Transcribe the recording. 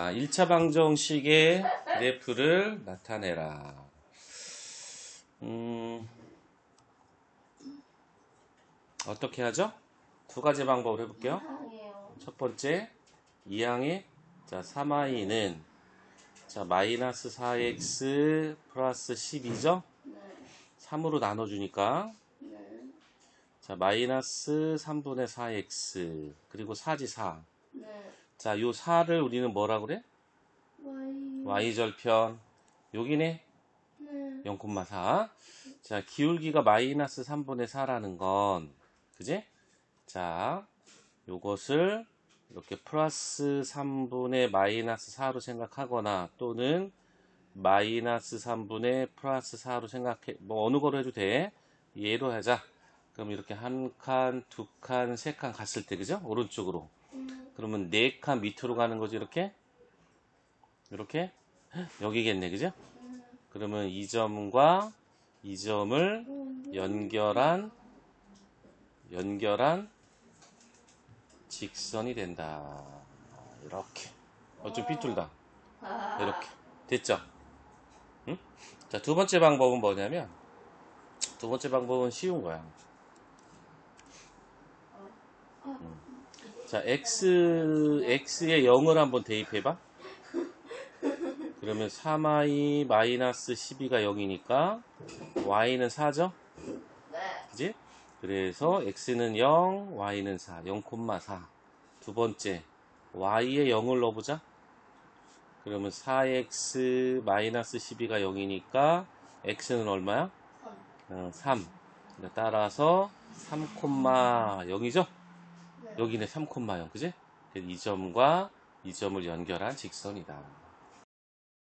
아, 1차 방정식의 그래프를 나타내라. 음, 어떻게 하죠? 두 가지 방법을 해볼게요. 첫 번째, 2항의 자, 3i는 자, 마이너스 4x 플러스 12죠? 네. 3으로 나눠주니까 네. 자, 마이너스 3분의 4x 그리고 4지 4. 네. 자, 요 4를 우리는 뭐라 그래? Y. y절편 여기네 네. 0,4 자 기울기가 마이너스 3분의 4라는 건 그지? 자 요것을 이렇게 플러스 3분의 마이너스 4로 생각하거나 또는 마이너스 3분의 플러스 4로 생각해 뭐 어느 거로 해도 돼 얘로 하자 그럼 이렇게 한 칸, 두 칸, 세 칸 갔을 때 그죠? 오른쪽으로 음. 그러면 네 칸 밑으로 가는 거지 이렇게 이렇게 여기겠네 그죠? 그러면 이 점과 이 점을 연결한 연결한 직선이 된다 이렇게 어좀 삐뚤다 아. 이렇게 됐죠? 응? 자, 두 번째 방법은 뭐냐면 두 번째 방법은 쉬운 거야. 자, x x에 0을 한번 대입해 봐. 그러면 3i 마이너스 12가 0이니까 y는 4죠? 네. 그지? 그래서 x는 0, y는 4, 0,4. 두 번째, y에 0을 넣어보자. 그러면 4x 마이너스 12가 0이니까 x는 얼마야? 삼. 어, 3. 따라서 3,0이죠? 네. 여기네 3,0, 그지? 이 점과 이 점을 연결한 직선이다.